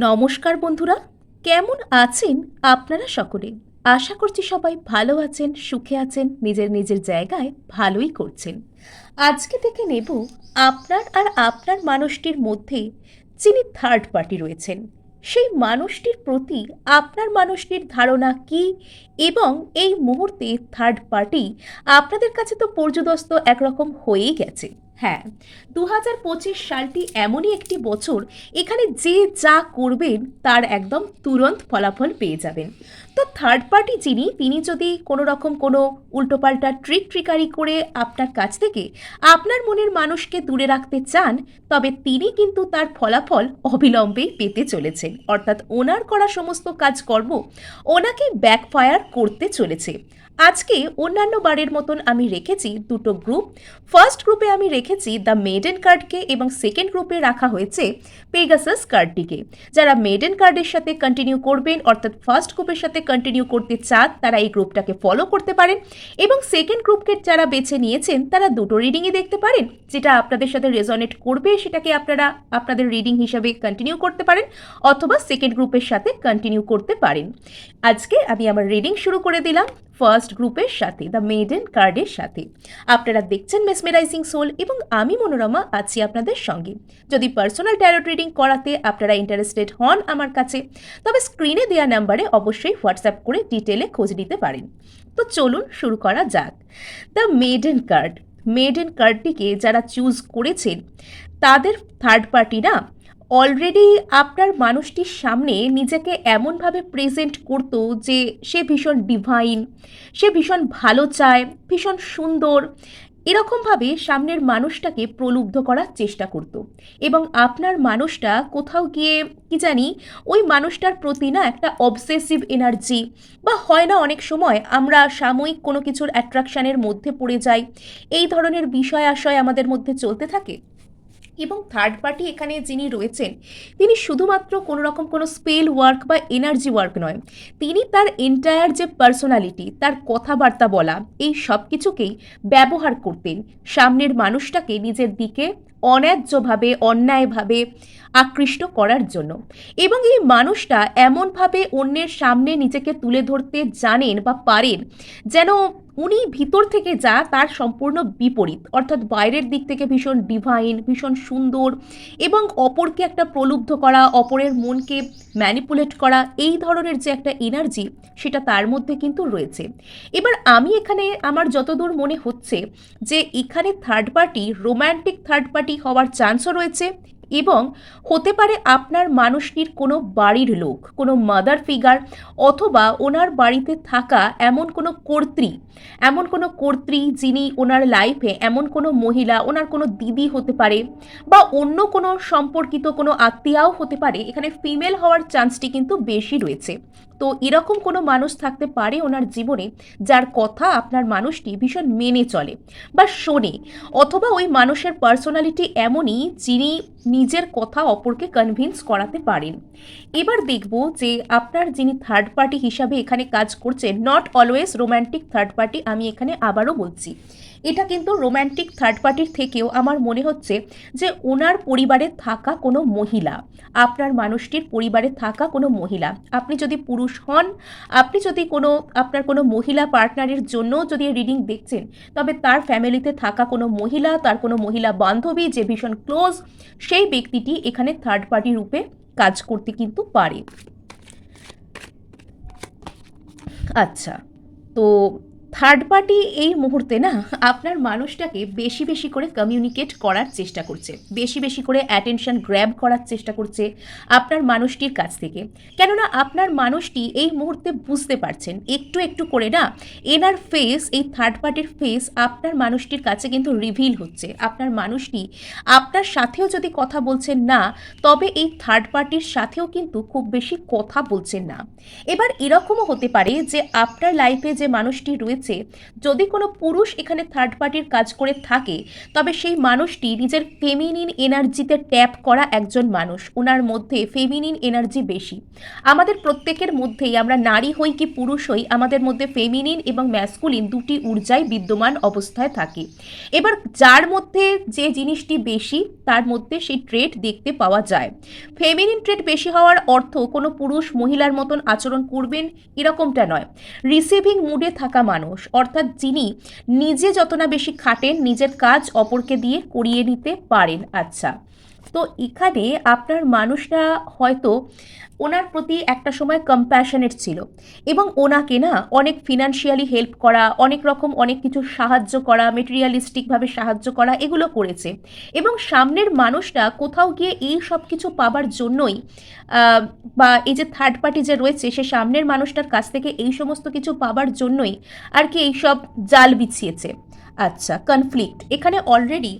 নমস্কার বন্ধুরা, কেমন আছেন আপনারা সকলে? আশা করছি সবাই ভালো আছেন, সুখে আছেন, নিজের নিজের জায়গায় ভালোই করছেন। আজকে থেকে নেব আপনার আর আপনার মানুষটির মধ্যে যিনি থার্ড পার্টি রয়েছেন, সেই মানুষটির প্রতি আপনার মানুষটির ধারণা কি? এবং এই মুহূর্তে থার্ড পার্টি আপনাদের কাছে তো পর্যদস্ত একরকম হয়েই গেছে। হ্যাঁ দু হাজার পঁচিশ সালটি এমনই একটি বছর এখানে যে যা করবেন তার একদম তুরন্ত ফলাফল পেয়ে যাবেন। তো থার্ড পার্টি যিনি, তিনি যদি কোনো রকম কোনো উল্টোপাল্টা ট্রিক ট্রিকারি করে আপনার কাছ থেকে আপনার মনের মানুষকে দূরে রাখতে চান, তবে তিনি কিন্তু তার ফলাফল অবিলম্বেই পেতে চলেছেন। অর্থাৎ ওনার করা সমস্ত কাজকর্ম ওনাকে ব্যাকফায়ার করতে চলেছে। আজকে অন্যান্য বারের মতন আমি রেখেছি দুটো গ্রুপ ফার্স্ট গ্রুপে আমি রেখেছি দ্য মেডেন কার্ডকে এবং সেকেন্ড গ্রুপে রাখা হয়েছে পেগাসাস কার্ডটিকে যারা মেডেন কার্ডের সাথে কন্টিনিউ করবেন, অর্থাৎ ফার্স্ট গ্রুপের সাথে কন্টিনিউ করতে চান, তারা এই গ্রুপটাকে ফলো করতে পারেন। এবং সেকেন্ড গ্রুপকে যারা বেছে নিয়েছেন, তারা দুটো রিডিংই দেখতে পারেন। যেটা আপনাদের সাথে রেজনেট করবে, সেটাকে আপনারা আপনাদের রিডিং হিসাবে কন্টিনিউ করতে পারেন, অথবা সেকেন্ড গ্রুপের সাথে কন্টিনিউ করতে পারেন। আজকে আমি আমার রিডিং শুরু করে দিলাম। ফার্স্ট গ্রুপের সাথে দ্য মেডেন কার্ডের সাথে। আপনারা দেখছেন মেসমেরাইজিং সোল এবং আমি মনোরমা, আছি আপনাদের সঙ্গে। যদি পার্সোনাল ট্যারোট রিডিং করাতে আপনারা ইন্টারেস্টেড হন আমার কাছে, তবে স্ক্রিনে দেওয়া নাম্বারে অবশ্যই হোয়াটসঅ্যাপ করে ডিটেলে খোঁজ নিতে পারেন। তো চলুন শুরু করা যাক। দ্য মেডেন কার্ড মেডেন কার্ডটিকে যারা চুজ করেছেন, তাদের থার্ড পার্টিরা অলরেডি আপনার মানুষটির সামনে নিজেকে এমনভাবে প্রেজেন্ট করতো যে সে ভীষণ ডিভাইন সে ভীষণ ভালো চায়, ভীষণ সুন্দর। এরকমভাবে সামনের মানুষটাকে প্রলুব্ধ করার চেষ্টা করত। এবং আপনার মানুষটা কোথাও গিয়ে কি জানি ওই মানুষটার প্রতি না একটা অবসেসিভ এনার্জি বা হয় না অনেক সময় আমরা সাময়িক কোনো কিছুর অ্যাট্রাকশানের মধ্যে পড়ে যাই। এই ধরনের বিষয় আশয় আমাদের মধ্যে চলতে থাকে। এবং থার্ড পার্টি এখানে যিনি রয়েছেন, তিনি শুধুমাত্র কোনো রকম কোনো স্পেল ওয়ার্ক বা এনার্জি ওয়ার্ক নয়। তিনি তার এন্টায়ার যে পার্সোনালিটি তার কথাবার্তা বলা, এই সব কিছুকেই ব্যবহার করতেন। সামনের মানুষটাকে নিজের দিকে অন্যায্যভাবে, অন্যায়ভাবে আকৃষ্ট করার জন্য। এবং এই মানুষটা এমনভাবে অন্যের সামনে নিজেকে তুলে ধরতে জানেন বা পারেন, যেন উনি ভিতর থেকে যা তার সম্পূর্ণ বিপরীত, অর্থাৎ বাইরের দিক থেকে ভীষণ ডিভাইন ভীষণ সুন্দর এবং অপরকে একটা প্রলুব্ধ করা, অপরের মনকে ম্যানিপুলেট করা, এই ধরনের যে একটা এনার্জি সেটা তার মধ্যে কিন্তু রয়েছে। এবার আমি এখানে আমার যতদূর মনে হচ্ছে যে এখানে third party romantic third party হওয়ার চান্সও রয়েছে এবং হতে পারে আপনার মানুষটির কোনো বাড়ির লোক, কোনো মাদার ফিগার অথবা ওনার বাড়িতে থাকা এমন কোনো কর্ত্রী, এমন কোনো কর্ত্রী যিনি ওনার লাইফে এমন কোনো মহিলা, ওনার কোনো দিদি হতে পারে বা অন্য কোনো সম্পর্কিত কোনো আত্মীয়াও হতে পারে, এখানে ফিমেল হওয়ার চান্সটি কিন্তু বেশি রয়েছে। তো এরকম কোনো মানুষ থাকতে পারে ওনার জীবনে যার কথা আপনার মানুষটি ভীষণ মেনে চলে বা শোনে? অথবা ওই মানুষের পার্সোনালিটি এমনই যিনি নিজের কথা অপরকে কনভিন্স করাতে পারেন। এবার দেখব যে আপনার যিনি থার্ড পার্টি হিসাবে এখানে কাজ করছেন not always romantic third party আমি এখানে আবারও বলছি। এটা কিন্তু রোম্যান্টিক থার্ড পার্টির থেকেও আমার মনে হচ্ছে যে ওনার পরিবারে থাকা কোনো মহিলা, আপনার মানুষটির পরিবারে থাকা কোনো মহিলা, আপনি যদি পুরুষ হন, আপনি যদি কোনো, আপনার কোনো মহিলা পার্টনারের জন্য যদি রিডিং দেখছেন, তবে তার ফ্যামিলিতে থাকা কোনো মহিলা, তার কোনো মহিলা বান্ধবী যে ভীষণ ক্লোজ সেই ব্যক্তিটি এখানে থার্ড পার্টি রূপে কাজ করতে কিন্তু পারে। আচ্ছা তো থার্ড পার্টি এই মুহূর্তে না আপনার মানুষটাকে বেশি বেশি করে কমিউনিকেট করার চেষ্টা করছে। বেশি বেশি করে অ্যাটেনশন গ্র্যাব করার চেষ্টা করছে আপনার মানুষটির কাছ থেকে। কেননা আপনার মানুষটি এই মুহূর্তে বুঝতে পারছেন, একটু একটু করে না এনার ফেস এই থার্ড পার্টির ফেস আপনার মানুষটির কাছে কিন্তু রিভিল হচ্ছে। আপনার মানুষটি আপনার সাথেও যদি কথা বলছেন না, তবে এই থার্ড পার্টির সাথেও কিন্তু খুব বেশি কথা বলছেন না। এবার এরকমও হতে পারে যে আপনার লাইফে যে মানুষটি রয়েছে বলছে যদি কোনো পুরুষ এখানে থার্ড পার্টির কাজ করে থাকে, তবে সেই মানুষটি নিজের ফেমিনিন এনার্জিতে ট্যাপ করা একজন মানুষ। ওনার মধ্যে ফেমিনিন এনার্জি বেশি। আমাদের প্রত্যেকের মধ্যেই আমরা নারী হই কি পুরুষ হই, আমাদের মধ্যে ফেমিনিন এবং ম্যাসকুলিন দুটি ঊর্জাই বিদ্যমান অবস্থায় থাকে। এবার যার মধ্যে যে জিনিসটি বেশি, তার মধ্যে সেই ট্রেড দেখতে পাওয়া যায়। ফেমিনিন ট্রেড বেশি হওয়ার অর্থ কোনো পুরুষ মহিলার মতন আচরণ করবেন, এরকমটা নয়। রিসিভিং মুডে থাকা মানুষ অর্থাৎ যিনি নিজে যত না বেশি খাটেন, নিজের কাজ অপরকে দিয়ে করিয়ে নিতে পারেন। আচ্ছা। তো এখানে আপনার মানুষরা হয়তো ওনার প্রতি একটা সময় কম্প্যাশনেট ছিল এবং ওনাকে না অনেক ফিনান্সিয়ালি হেল্প করা, অনেক রকম অনেক কিছু সাহায্য করা মেটেরিয়ালিস্টিকভাবে সাহায্য করা, এগুলো করেছে। এবং সামনের মানুষটা কোথাও গিয়ে এই সব কিছু পাবার জন্যই বা এই যে থার্ড পার্টি যে রয়েছে, সে সামনের মানুষটার কাছ থেকে এই সমস্ত কিছু পাবার জন্যই আর কি এইসব জাল বিছিয়েছে। আচ্ছা কনফ্লিক্ট এখানে অলরেডি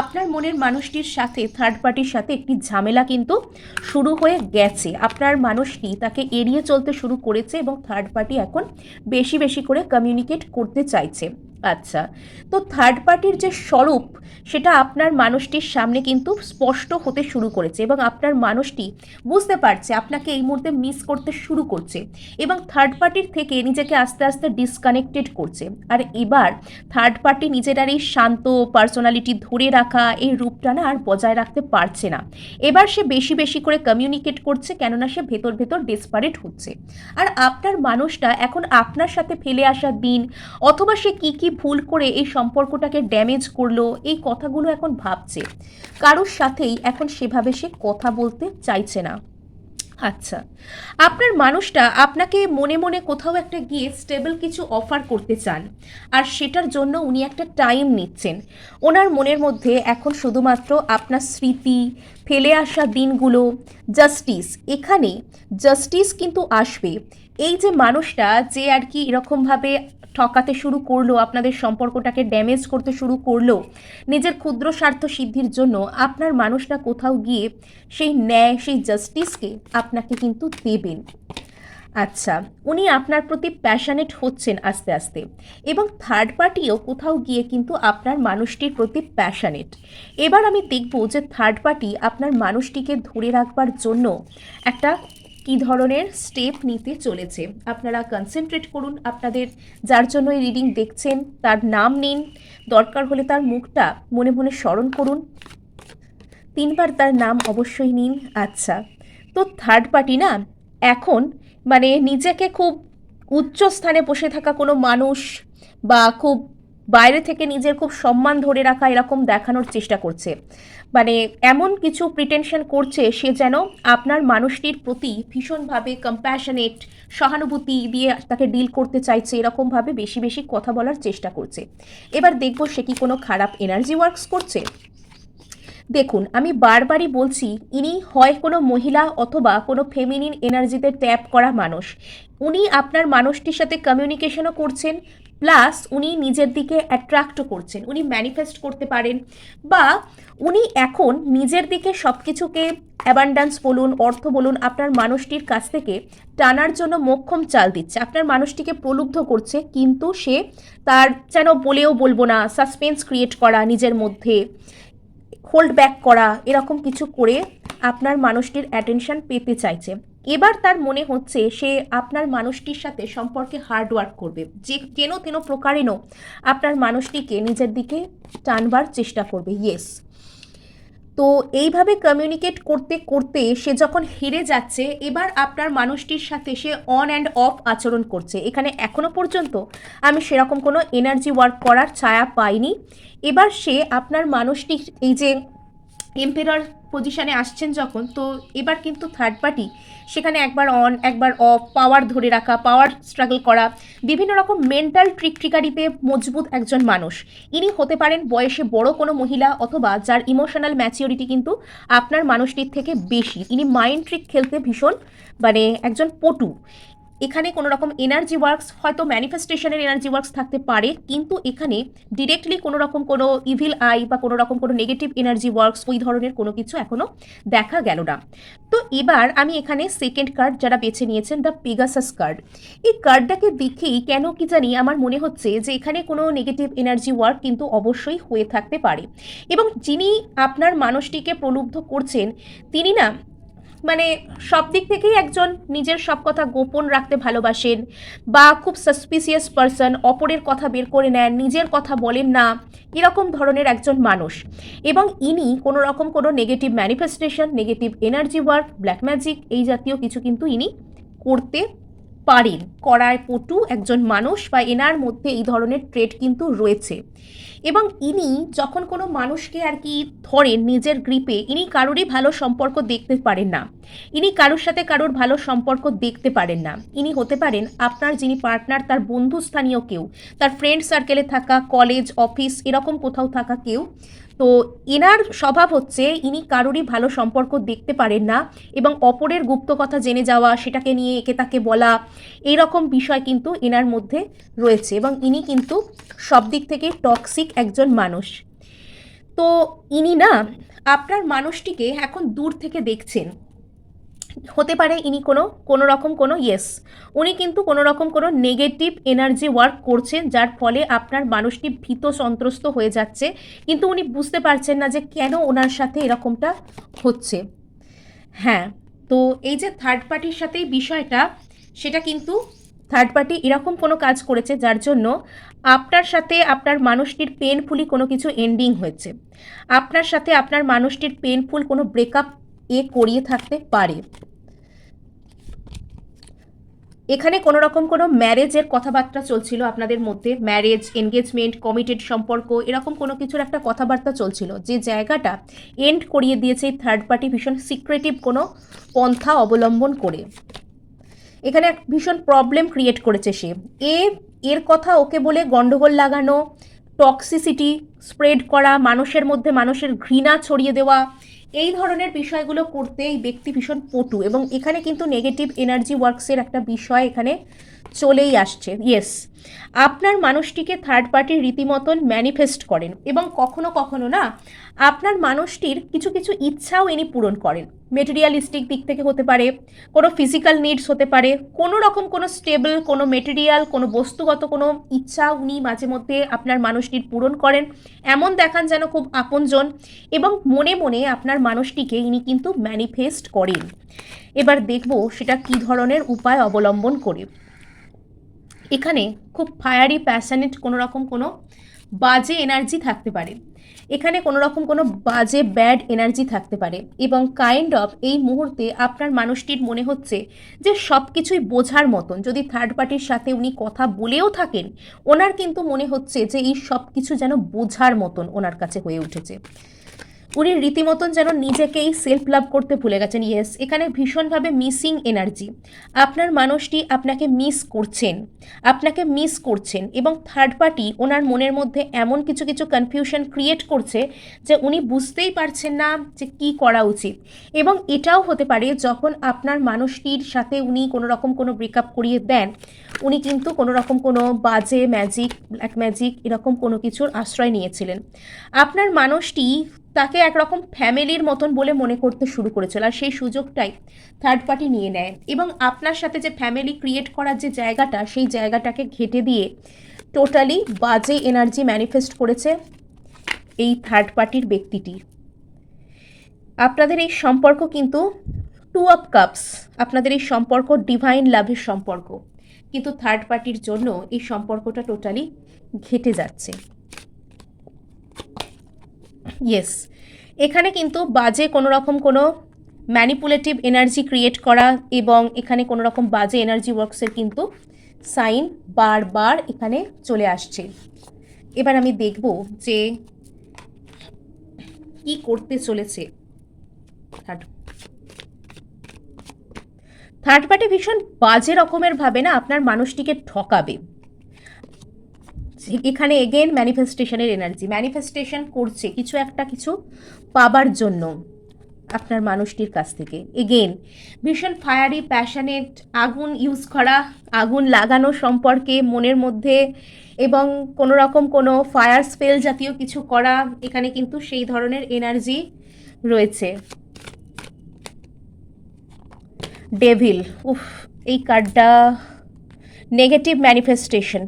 আপনার মনের মানুষটির সাথে থার্ড পার্টির সাথে একটি ঝামেলা কিন্তু শুরু হয়ে গেছে। আপনার মানুষটি তাকে এড়িয়ে চলতে শুরু করেছে এবং থার্ড পার্টি এখন বেশি বেশি করে কমিউনিকেট করতে চাইছে। আচ্ছা তো থার্ড পার্টির যে স্বরূপ, সেটা আপনার মানুষটির সামনে কিন্তু স্পষ্ট হতে শুরু করেছে এবং আপনার মানুষটি বুঝতে পারছে আপনাকে এই মুহূর্তে মিস করতে শুরু করছে এবং থার্ড পার্টির থেকে নিজেকে আস্তে আস্তে ডিসকানেক্টেড করছে। আর এবার থার্ড পার্টি নিজের আর এই শান্ত পার্সোনালিটি ধরে রাখা এই রূপটা না আর বজায় রাখতে পারছে না। এবার সে বেশি বেশি করে কমিউনিকেট করছে কেননা সে ভেতর ভেতর ডেসপারেট হচ্ছে। আর আপনার মানুষটা এখন আপনার সাথে ফেলে আসা দিন অথবা সে কি কি ভুল করে এই সম্পর্কটাকে ড্যামেজ করল, এই কথাগুলো এখন ভাবছে। কারোর সাথেই এখন সেভাবে সে কথা বলতে চাইছে না। আচ্ছা আপনার মানুষটা আপনাকে মনে মনে কোথাও একটা গিয়ে স্টেবল কিছু অফার করতে চান, আর সেটার জন্য উনি একটা টাইম নিচ্ছেন। ওনার মনের মধ্যে এখন শুধুমাত্র আপনার স্মৃতি, ফেলে আসা দিনগুলো জাস্টিস এখানে জাস্টিস কিন্তু আসবে। এই যে মানুষটা যে আর কি এরকমভাবে ঠকাতে শুরু করল, আপনাদের সম্পর্কটাকে ড্যামেজ করতে শুরু করল, নিজের ক্ষুদ্র স্বার্থ সিদ্ধির জন্য আপনার মানুষরা কোথাও গিয়ে সেই ন্যায়, সেই জাস্টিসকে আপনাকে কিন্তু দেবেন। আচ্ছা উনি আপনার প্রতি প্যাশানেট হচ্ছেন আস্তে আস্তে এবং থার্ড পার্টিও কোথাও গিয়ে কিন্তু আপনার মানুষটির প্রতি প্যাশানেট এবার আমি দেখব যে থার্ড পার্টি আপনার মানুষটিকে ধরে রাখবার জন্য একটা কী ধরনের স্টেপ নিতে চলেছে? আপনারা কনসেন্ট্রেট করুন আপনাদের, যার জন্য এই রিডিং দেখছেন, তার নাম নিন, দরকার হলে তার মুখটা মনে মনে স্মরণ করুন। তিনবার তার নাম অবশ্যই নিন। আচ্ছা তো থার্ড পার্টি না, এখন মানে নিজেকে খুব উচ্চ স্থানে বসে থাকা কোনো মানুষ বা খুব বাইরে থেকে নিজের খুব সম্মান ধরে রাখা এরকম দেখানোর চেষ্টা করছে। মানে এমন কিছু প্রিটেনশন করছে সে যেন আপনার মানুষটির প্রতি ভীষণভাবে কম্প্যাশনেট সহানুভূতি দিয়ে তাকে ডিল করতে চাইছে এরকমভাবে বেশি বেশি কথা বলার চেষ্টা করছে। এবার দেখব সে কি কোনো খারাপ এনার্জি ওয়ার্কস করছে। দেখুন, আমি বারবারই বলছি, ইনি হয় কোনো মহিলা অথবা কোনো ফেমিনিন এনার্জিতে ট্যাপ করা মানুষ। উনি আপনার মানুষটির সাথে কমিউনিকেশনও করছেন প্লাস উনি নিজের দিকে অ্যাট্রাক্টও করছেন, উনি ম্যানিফেস্ট করতে পারেন বা উনি এখন নিজের দিকে সব কিছুকে অ্যাবান্ডান্স বলুন, অর্থ বলুন, আপনার মানুষটির কাছ থেকে টানার জন্য মোক্ষম চাল দিচ্ছে, আপনার মানুষটিকে প্রলুব্ধ করছে, কিন্তু সে তার যেন বলেও বলব না সাসপেন্স ক্রিয়েট করা, নিজের মধ্যে হোল্ড ব্যাক করা, এরকম কিছু করে আপনার মানুষটির অ্যাটেনশন পেতে চাইছে। এবার তার মনে হচ্ছে সে আপনার মানুষটির সাথে সম্পর্কে হার্ড ওয়ার্ক করবে। যে কেন তেন প্রকারেণও আপনার মানুষটিকে নিজের দিকে টানবার চেষ্টা করবে ইয়েস তো এইভাবে কমিউনিকেট করতে করতে সে যখন হেরে যাচ্ছে, এবার আপনার মানুষটির সাথে সে অন অ্যান্ড অফ আচরণ করছে। এখানে এখনও পর্যন্ত আমি সেরকম কোনো এনার্জি ওয়ার্ক করার ছায়া পাইনি। এবার সে আপনার মানুষটি এই যে এম্পেরর পজিশানে আসছেন যখন, তো এবার কিন্তু থার্ড পার্টি সেখানে একবার অন একবার অফ পাওয়ার ধরে রাখা পাওয়ার স্ট্রাগল করা, বিভিন্ন রকম মেন্টাল ট্রিক ট্রিকারিতে মজবুত একজন মানুষ। ইনি হতে পারেন বয়সে বড় কোনো মহিলা অথবা যার ইমোশনাল ম্যাচিওরিটি কিন্তু আপনার মানুষটির থেকে বেশি। ইনি মাইন্ড ট্রিক খেলতে ভীষণ মানে একজন পটু। এখানে কোনো রকম এনার্জি ওয়ার্কস হয়তো ম্যানিফেস্টেশনের এনার্জি ওয়ার্কস থাকতে পারে, কিন্তু এখানে ডিরেক্টলি কোনো রকম কোনো ইভিল আই বা কোনো রকম কোনো নেগেটিভ এনার্জি ওয়ার্কস ওই ধরনের কোনো কিছু এখনও দেখা গেল না। তো এবার আমি এখানে সেকেন্ড কার্ড যারা বেছে নিয়েছেন দ্য পেগাসাস কার্ড এই কার্ডটাকে দেখেই কেন কি জানি আমার মনে হচ্ছে যে এখানে কোনো নেগেটিভ এনার্জি ওয়ার্ক কিন্তু অবশ্যই হয়ে থাকতে পারে। এবং যিনি আপনার মানুষটিকে প্রলুব্ধ করছেন, তিনি না মানে সব দিক থেকেই একজন নিজের সব কথা গোপন রাখতে ভালোবাসেন বা খুব সাসপিসিয়াস পারসন অপরের কথা বের করে নেন, নিজের কথা বলেন না, এরকম ধরনের একজন মানুষ। এবং ইনি কোনো রকম কোনো negative manifestation negative energy work black magic এই জাতীয় কিছু কিন্তু ইনি করতে পারেন। করায় পটু একজন মানুষ বা এনার মধ্যে এই ধরনের ট্রেড কিন্তু রয়েছে। এবং ইনি যখন কোনো মানুষকে আর কি ধরেন নিজের গ্রিপে ইনি কারোরই ভালো সম্পর্ক দেখতে পারেন না। ইনি কারোর সাথে কারোর ভালো সম্পর্ক দেখতে পারেন না। ইনি হতে পারেন আপনার যিনি পার্টনার তার বন্ধুস্থানীয় কেউ, তার ফ্রেন্ড সার্কেলে থাকা কলেজ অফিস এরকম কোথাও থাকা কেউ তো এনার স্বভাব হচ্ছে ইনি কারোরই ভালো সম্পর্ক দেখতে পারেন না এবং অপরের গুপ্ত কথা জেনে যাওয়া, সেটাকে নিয়ে একে তাকে বলা এই রকম বিষয় কিন্তু এনার মধ্যে রয়েছে এবং ইনি কিন্তু সব দিক থেকে টক্সিক একজন মানুষ। তো ইনি না, আপনার মানুষটিকে এখন দূর থেকে দেখছেন। হতে পারে ইনি কোনো কোনো রকম কোনো ইয়েস উনি কিন্তু কোনো রকম কোনো নেগেটিভ এনার্জি ওয়ার্ক করছেন, যার ফলে আপনার মানুষটি ভীত সন্ত্রস্ত হয়ে যাচ্ছে। কিন্তু উনি বুঝতে পারছেন না যে কেন ওনার সাথে এরকমটা হচ্ছে। হ্যাঁ তো এই যে থার্ড পার্টির সাথে বিষয়টা, সেটা কিন্তু থার্ড পার্টি এরকম কোনো কাজ করেছে, যার জন্য আপনার সাথে আপনার মানুষটির পেনফুলি কোনো কিছু এন্ডিং হয়েছে। আপনার সাথে আপনার মানুষটির পেনফুল কোনো ব্রেকআপ এ করিয়ে থাকতে পারে। এখানে কোনো রকম কোনো ম্যারেজের কথাবার্তা চলছিল আপনাদের মধ্যে? ম্যারেজ, এনগেজমেন্ট, কমিটেড সম্পর্ক, এরকম কোনো কিছুর একটা কথাবার্তা চলছিল? যে জায়গাটা এন্ড করিয়ে দিয়েছে থার্ড পার্টি ভীষণ সিক্রেটিভ কোনো পন্থা অবলম্বন করে। এখানে এক ভীষণ প্রবলেম ক্রিয়েট করেছে সে। এ, এর কথা ওকে বলে গন্ডগোল লাগানো টক্সিসিটি স্প্রেড করা, মানুষের মধ্যে মানুষের ঘৃণা ছড়িয়ে দেওয়া এই ধরনের বিষয়গুলো করতে এই ব্যক্তি ভীষণ পটু এবং এখানে কিন্তু নেগেটিভ এনার্জি ওয়ার্কসের একটা বিষয় এখানে চলেই আসছে ইয়েস আপনার মানুষটিকে থার্ড পার্টি রীতিমতন ম্যানিফেস্ট করেন এবং কখনো কখনো না আপনার মানুষটির কিছু কিছু ইচ্ছাও ইনি পূরণ করেন। মেটেরিয়ালিস্টিক দিক থেকে হতে পারে, কোনো ফিজিক্যাল নিডস হতে পারে, কোনো রকম কোনো স্টেবল কোনো মেটেরিয়াল কোনো বস্তুগত কোনো ইচ্ছা উনি মাঝে মধ্যে আপনার মানুষটির পূরণ করেন। এমন দেখান যেন খুব আপনজন এবং মনে মনে আপনার মানুষটিকে ইনি কিন্তু ম্যানিফেস্ট করেন। এবার দেখব সেটা কী ধরনের উপায় অবলম্বন করে। এখানে খুব ফায়ারি প্যাশনেট কোনো রকম কোনো বাজে এনার্জি থাকতে পারে। এখানে কোনো রকম কোনো বাজে, ব্যাড এনার্জি থাকতে পারে। এবং কাইন্ড অফ এই মুহূর্তে আপনার মানুষটির মনে হচ্ছে যে সব কিছুই বোঝার মতন। যদি থার্ড পার্টির সাথে উনি কথা বলেও থাকেন, ওনার কিন্তু মনে হচ্ছে যে এই সব কিছু যেন বোঝার মতন ওনার কাছে হয়ে উঠেছে। উনি রীতিমতন যেন নিজেকেই সেলফ লাভ করতে ভুলে গেছেন। ইয়েস এখানে ভীষণভাবে মিসিং এনার্জি আপনার মানুষটি আপনাকে মিস করছেন, আপনাকে মিস করছেন এবং থার্ড পার্টি ওনার মনের মধ্যে এমন কিছু কিছু কনফিউশন ক্রিয়েট করছে যে উনি বুঝতেই পারছেন না যে কি করা উচিত। এবং এটাও হতে পারে যখন আপনার মানুষটির সাথে উনি কোনো রকম কোনো ব্রেকআপ করিয়ে দেন, উনি কিন্তু কোনো রকম কোনো বাজে ম্যাজিক ব্ল্যাক ম্যাজিক এরকম কোনো কিছুর আশ্রয় নিয়েছিলেন। আপনার মানুষটি তাকে একরকম ফ্যামিলির মতন বলে মনে করতে শুরু করেছিল আর সেই সুযোগটাই থার্ড পার্টি নিয়ে নেয়। এবং আপনার সাথে যে ফ্যামিলি ক্রিয়েট করার যে জায়গাটা, সেই জায়গাটাকে ঘেটে দিয়ে টোটালি বাজে এনার্জি ম্যানিফেস্ট করেছে এই থার্ড পার্টির ব্যক্তিটি। আপনাদের এই সম্পর্ক কিন্তু টু অফ কাপস আপনাদের এই সম্পর্ক ডিভাইন লাভের সম্পর্ক। কিন্তু থার্ড পার্টির জন্য এই সম্পর্কটা টোটালি ঘেটে যাচ্ছে। ইয়েস এখানে কিন্তু বাজে কোনো রকম কোনো ম্যানিপুলেটিভ এনার্জি ক্রিয়েট করা এবং এখানে কোনো রকম বাজে এনার্জি ওয়ার্কসের কিন্তু সাইন বারবার এখানে চলে আসছে। এবার আমি দেখব যে কি করতে চলেছে। থার্ড থার্ড পার্টি ভীষণ বাজে রকমের ভাবে না আপনার মানুষটিকে ঠকাবে। এখানে এগেন ম্যানিফেস্টেশনের এনার্জি ম্যানিফেস্টেশন করছে কিছু একটা কিছু পাবার জন্য আপনার মানুষটির কাছ থেকে। এগেন ভীষণ ফায়ারি প্যাশনেট আগুন ইউজ করা, আগুন লাগানো সম্পর্কে মনের মধ্যে এবং কোনো রকম কোনো ফায়ার স্পেল জাতীয় কিছু করা, এখানে কিন্তু সেই ধরনের এনার্জি রয়েছে। ডেভিল উফ, এই কার্ডটা নেগেটিভ ম্যানিফেস্টেশন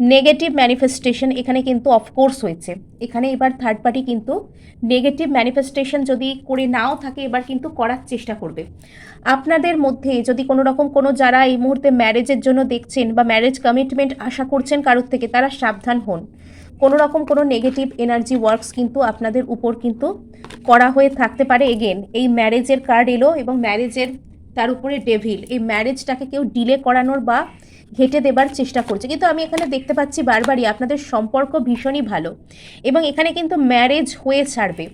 নেগেটিভ ম্যানিফেস্টেশন এখানে কিন্তু অফকোর্স হয়েছে। এখানে এবার থার্ড পার্টি কিন্তু নেগেটিভ ম্যানিফেস্টেশন যদি করে নাও থাকে, এবার কিন্তু করার চেষ্টা করবে। আপনাদের মধ্যে যদি কোনো রকম কোনো যারা এই মুহূর্তে ম্যারেজের জন্য দেখছেন বা ম্যারেজ কমিটমেন্ট আশা করছেন কারোর থেকে, তারা সাবধান হন। কোনো রকম কোনো নেগেটিভ এনার্জি ওয়ার্কস কিন্তু আপনাদের উপর কিন্তু করা হয়ে থাকতে পারে। এগেন এই ম্যারেজের কার্ড এলো এবং ম্যারেজের তার উপরে ডেভিল এই ম্যারেজটাকে কেউ ডিলে করানোর বা ঘেটে দেবার চেষ্টা করছে। কিন্তু আমি এখানে দেখতে পাচ্ছি বারবারই আপনাদের সম্পর্ক ভীষণই ভালো এবং এখানে কিন্তু ম্যারেজ হয়ে ছাড়বে।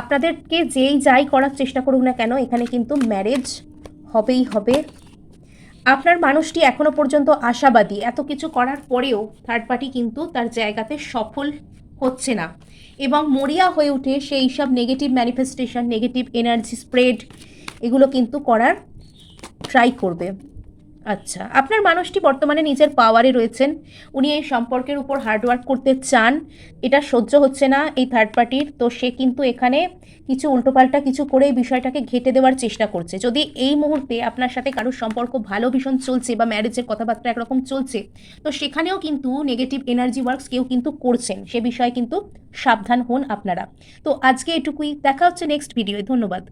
আপনাদেরকে যেই যাই করার চেষ্টা করুক না কেন, এখানে কিন্তু ম্যারেজ হবেই হবে। আপনার মানুষটি এখনও পর্যন্ত আশাবাদী। এত কিছু করার পরেও থার্ড পার্টি কিন্তু তার জায়গাতে সফল হচ্ছে না। এবং মরিয়া হয়ে উঠে সেই সব negative manifestation negative energy spread এগুলো কিন্তু করার ট্রাই করবে। আচ্ছা আপনার মানুষটি বর্তমানে নিজের পাওয়ারে রয়েছেন। উনি এই সম্পর্কের উপর হার্ডওয়ার্ক করতে চান। এটা সহ্য হচ্ছে না এই থার্ড পার্টির তো সে কিন্তু এখানে কিছু উল্টোপাল্টা কিছু করে এই বিষয়টাকে ঘেটে দেওয়ার চেষ্টা করছে। যদি এই মুহূর্তে আপনার সাথে কারোর সম্পর্ক ভালো ভীষণ চলছে বা ম্যারেজের কথাবার্তা একরকম চলছে, তো সেখানেও কিন্তু নেগেটিভ এনার্জি ওয়ার্কস কেউ কিন্তু করছেন। সে বিষয়ে কিন্তু সাবধান হন আপনারা। তো আজকে এটুকুই। দেখা হচ্ছে নেক্সট ভিডিওয়ে ধন্যবাদ।